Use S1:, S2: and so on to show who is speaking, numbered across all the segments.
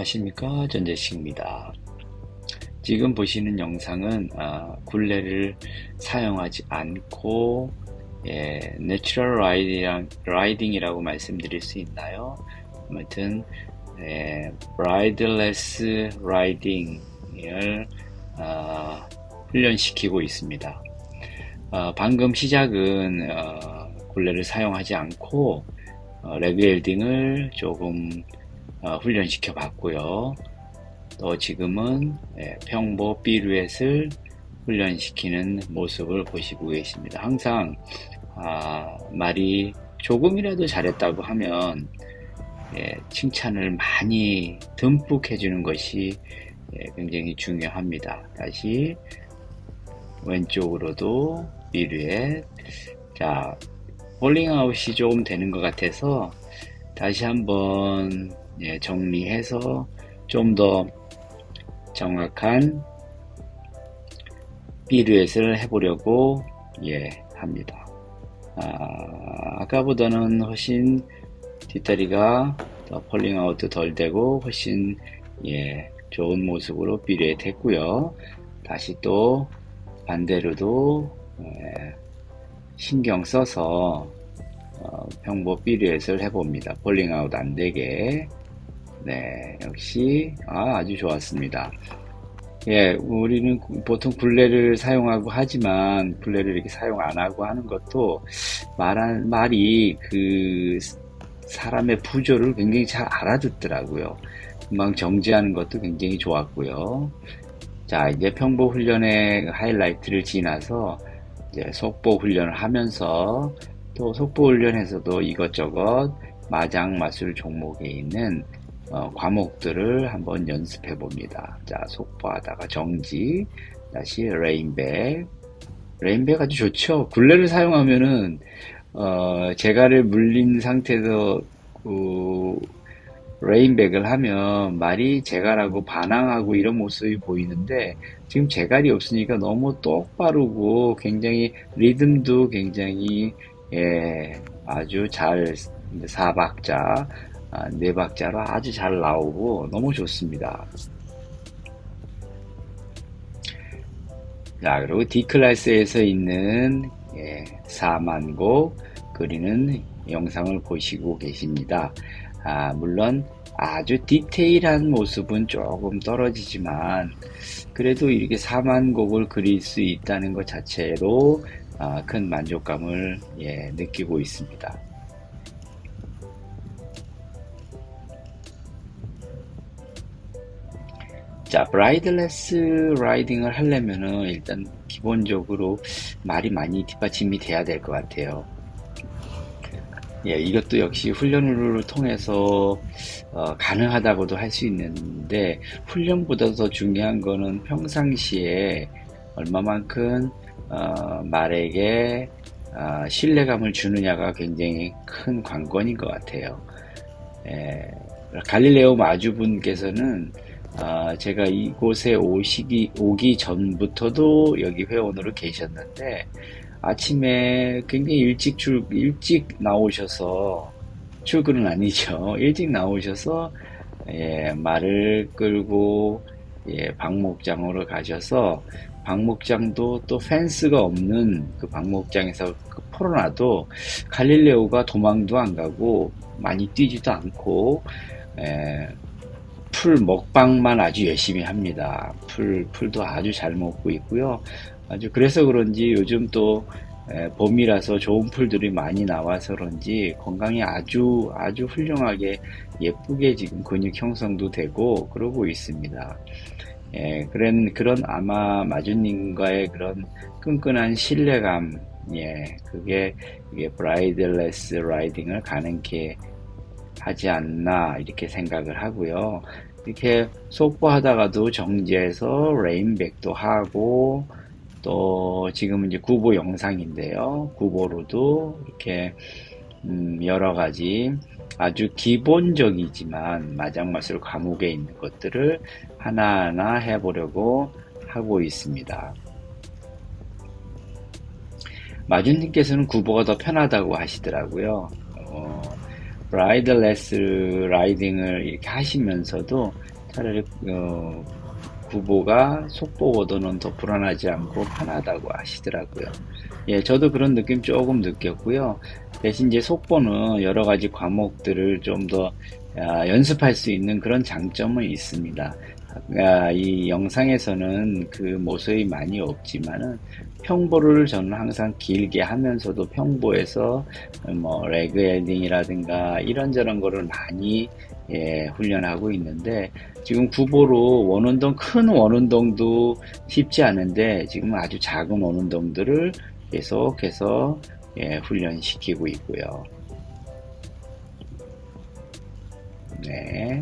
S1: 안녕하십니까 전재식입니다. 지금 보시는 영상은 아, 굴레를 사용하지 않고 예, 내추럴 라이딩, 라이딩이라고 말씀드릴 수 있나요? 아무튼 예, 브라이드레스 라이딩을 아, 훈련시키고 있습니다. 아, 방금 시작은 어, 굴레를 사용하지 않고 어, 레그헬딩을 조금 어, 훈련시켜 봤고요. 또 지금은 예, 평보 B루엣을 훈련시키는 모습을 보시고 계십니다. 항상 아, 말이 조금이라도 잘했다고 하면 예, 칭찬을 많이 듬뿍 해주는 것이 예, 굉장히 중요합니다. 다시 왼쪽으로도 B루엣 자 홀링아웃이 조금 되는 것 같아서 다시 한번 예, 정리해서 좀 더 정확한 비루엣을 해보려고 예, 합니다. 아, 아까보다는 훨씬 뒷다리가 더 폴링아웃도 덜 되고 훨씬 예, 좋은 모습으로 비루엣 했고요. 다시 또 반대로도 예, 신경 써서 어, 평보 비루엣을 해봅니다. 폴링아웃 안 되게 네, 역시 아, 아주 좋았습니다. 예, 우리는 보통 굴레를 사용하고 하지만 굴레를 이렇게 사용 안 하고 하는 것도 말한 말이 그 사람의 부조를 굉장히 잘 알아듣더라고요. 금방 정지하는 것도 굉장히 좋았고요. 자, 이제 평보 훈련의 하이라이트를 지나서 이제 속보 훈련을 하면서 또 속보 훈련에서도 이것저것 마장 마술 종목에 있는 어, 과목들을 한번 연습해 봅니다. 자, 속보하다가 정지, 다시 레인백. 레인백 아주 좋죠. 굴레를 사용하면은, 어, 제가를 물린 상태에서, 그, 레인백을 하면 말이 제가라고 반항하고 이런 모습이 보이는데, 지금 제갈이 없으니까 너무 똑바르고 굉장히 리듬도 굉장히, 예, 아주 잘, 사박자, 아, 네 박자로 아주 잘 나오고 너무 좋습니다. 자, 그리고 D클래스에서 있는 예, 4만 곡 그리는 영상을 보시고 계십니다. 아, 물론 아주 디테일한 모습은 조금 떨어지지만 그래도 이렇게 4만 곡을 그릴 수 있다는 것 자체로 아, 큰 만족감을 예, 느끼고 있습니다. 자, 브라이드레스 라이딩을 하려면은 일단 기본적으로 말이 많이 뒷받침이 돼야 될 것 같아요. 예, 이것도 역시 훈련을 통해서 어, 가능하다고도 할 수 있는데 훈련보다 더 중요한 거는 평상시에 얼마만큼 어, 말에게 어, 신뢰감을 주느냐가 굉장히 큰 관건인 것 같아요. 예, 갈릴레오 마주분께서는 아, 제가 이곳에 오시기, 오기 전부터도 여기 회원으로 계셨는데, 아침에 굉장히 일찍 출, 일찍 나오셔서, 출근은 아니죠. 일찍 나오셔서, 예, 말을 끌고, 예, 박목장으로 가셔서, 박목장도 또 펜스가 없는 그 박목장에서 그 풀어놔도 갈릴레오가 도망도 안 가고, 많이 뛰지도 않고, 예, 풀 먹방만 아주 열심히 합니다. 풀, 풀도 아주 잘 먹고 있고요. 아주 그래서 그런지 요즘 또 봄이라서 좋은 풀들이 많이 나와서 그런지 건강이 아주 아주 훌륭하게 예쁘게 지금 근육 형성도 되고 그러고 있습니다. 예, 그런 그런 아마 마주님과의 그런 끈끈한 신뢰감, 예, 그게 이게 브라이들레스 라이딩을 가능케 하지 않나 이렇게 생각을 하고요. 이렇게 속보하다가도 정지해서 레인백도 하고 또 지금 이제 구보 영상인데요. 구보로도 이렇게 음 여러 가지 아주 기본적이지만 마장마술 과목에 있는 것들을 하나하나 해보려고 하고 있습니다. 마준님께서는 구보가 더 편하다고 하시더라고요. 어, 라이더레스 라이딩을 이렇게 하시면서도 차라리 어, 구보가 속보보다는 더 불안하지 않고 편하다고 하시더라고요. 예, 저도 그런 느낌 조금 느꼈고요. 대신 이제 속보는 여러 가지 과목들을 좀 더 연습할 수 있는 그런 장점은 있습니다. 아, 이 영상에서는 그 모습이 많이 없지만은 평보를 저는 항상 길게 하면서도 평보에서 뭐 레그 엘딩이라든가 이런저런 거를 많이 예, 훈련하고 있는데 지금 구보로 원운동 큰 원운동도 쉽지 않은데 지금 아주 작은 원운동들을 계속해서 예, 훈련시키고 있고요. 네.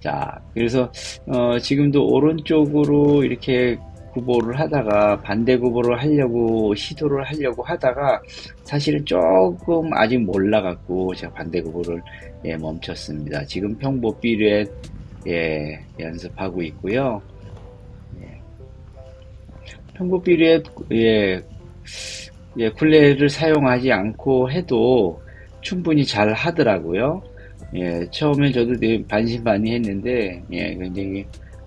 S1: 자, 그래서 어, 지금도 오른쪽으로 이렇게 구보를 하다가 반대 구보를 하려고 시도를 하려고 하다가 사실은 조금 아직 몰라갖고 제가 반대 구보를 예, 멈췄습니다. 지금 평보 비례 예, 연습하고 있고요. 예. 평보 비례 예, 예, 굴레를 사용하지 않고 해도 충분히 잘 하더라고요. 예, 처음에 저도 되게 반신반의 했는데, 예, 굉장히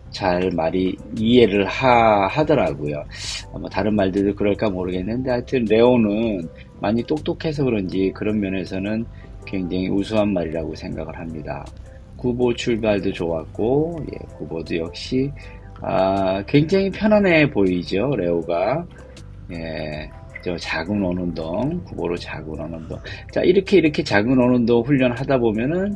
S1: 잘 말이 이해를 하, 하더라고요. 뭐 다른 말들도 그럴까 모르겠는데, 하여튼 레오는 많이 똑똑해서 그런지 그런 면에서는 굉장히 우수한 말이라고 생각을 합니다. 구보 출발도 좋았고, 예, 구보도 역시, 아, 굉장히 편안해 보이죠, 레오가. 예, 저 작은 원운동, 구보로 작은 원운동. 자, 이렇게 이렇게 작은 원운동 훈련하다 보면은,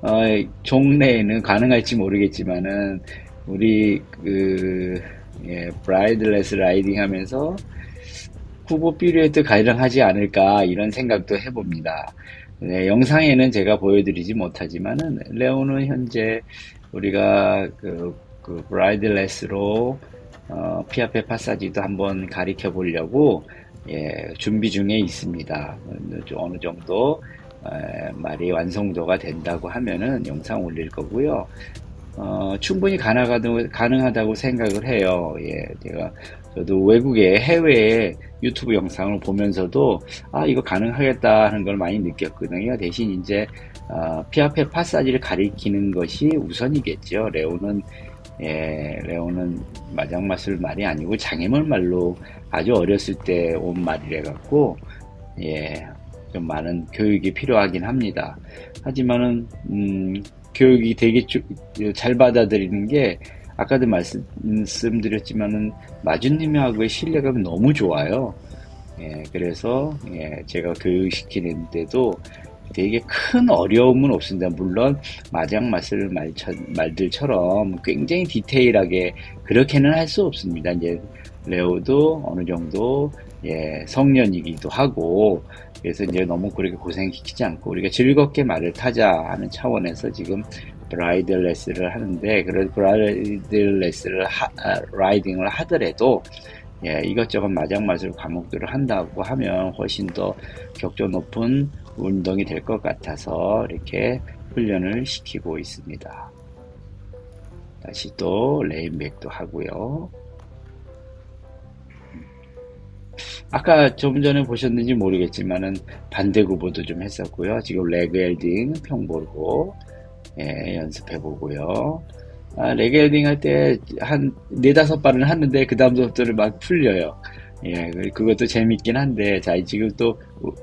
S1: 어, 종래에는 가능할지 모르겠지만은, 우리, 그, 예, 브라이드레스 라이딩 하면서 구보 피리에도 가능하지 않을까, 이런 생각도 해봅니다. 네, 영상에는 제가 보여드리지 못하지만은, 레오는 현재 우리가 그, 그 브라이드레스로 어, 피아페 파사지도 한번 가리켜 보려고 예, 준비 중에 있습니다. 어느 정도 에, 말이 완성도가 된다고 하면은 영상 올릴 거고요. 어, 충분히 가능하다고, 가능하다고 생각을 해요. 예, 제가 저도 외국의 해외 유튜브 영상을 보면서도 아 이거 가능하겠다 하는 걸 많이 느꼈거든요. 대신 이제 어, 피아페 파사지를 가리키는 것이 우선이겠죠. 레오는 예, 레오는 마장마술 말이 아니고 장애물 말로 아주 어렸을 때 온 말이래 갖고 예, 좀 많은 교육이 필요하긴 합니다. 하지만은 음, 교육이 되게 잘 받아들이는 게 아까도 말씀드렸지만은 마주님하고의 신뢰감이 너무 좋아요. 예, 그래서 예, 제가 교육시키는데도 되게 큰 어려움은 없습니다. 물론 마장 마술 말들처럼 굉장히 디테일하게 그렇게는 할 수 없습니다. 이제 레오도 어느 정도 예, 성년이기도 하고 그래서 이제 너무 그렇게 고생시키지 않고 우리가 즐겁게 말을 타자 하는 차원에서 지금 브라이드 레스를 하는데 그런 브라이드 레스를 하, 아, 라이딩을 하더라도 예, 이것저것 마장마술 과목들을 한다고 하면 훨씬 더 격조 높은 운동이 될 것 같아서 이렇게 훈련을 시키고 있습니다. 다시 또 레인백도 하고요. 아까 좀 전에 보셨는지 모르겠지만은 반대 구보도 좀 했었고요. 지금 레그 엘딩 평보고 예, 연습해 보고요. 아, 레그 엘딩 할 때 한 네다섯 발은 하는데 그 다음부터를 막 풀려요. 예, 그것도 재밌긴 한데, 자, 지금 또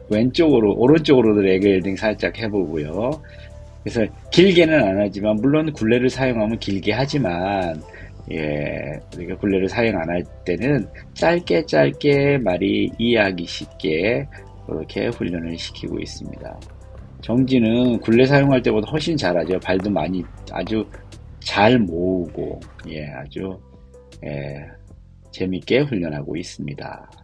S1: 왼쪽으로, 오른쪽으로도 레그 엘딩 살짝 해보고요. 그래서 길게는 안 하지만, 물론 굴레를 사용하면 길게 하지만, 예, 우리가 굴레를 사용 안 할 때는 짧게 짧게 말이 이해하기 쉽게 그렇게 훈련을 시키고 있습니다. 정지는 굴레 사용할 때보다 훨씬 잘하죠. 발도 많이 아주 잘 모으고, 예, 아주, 예, 재밌게 훈련하고 있습니다.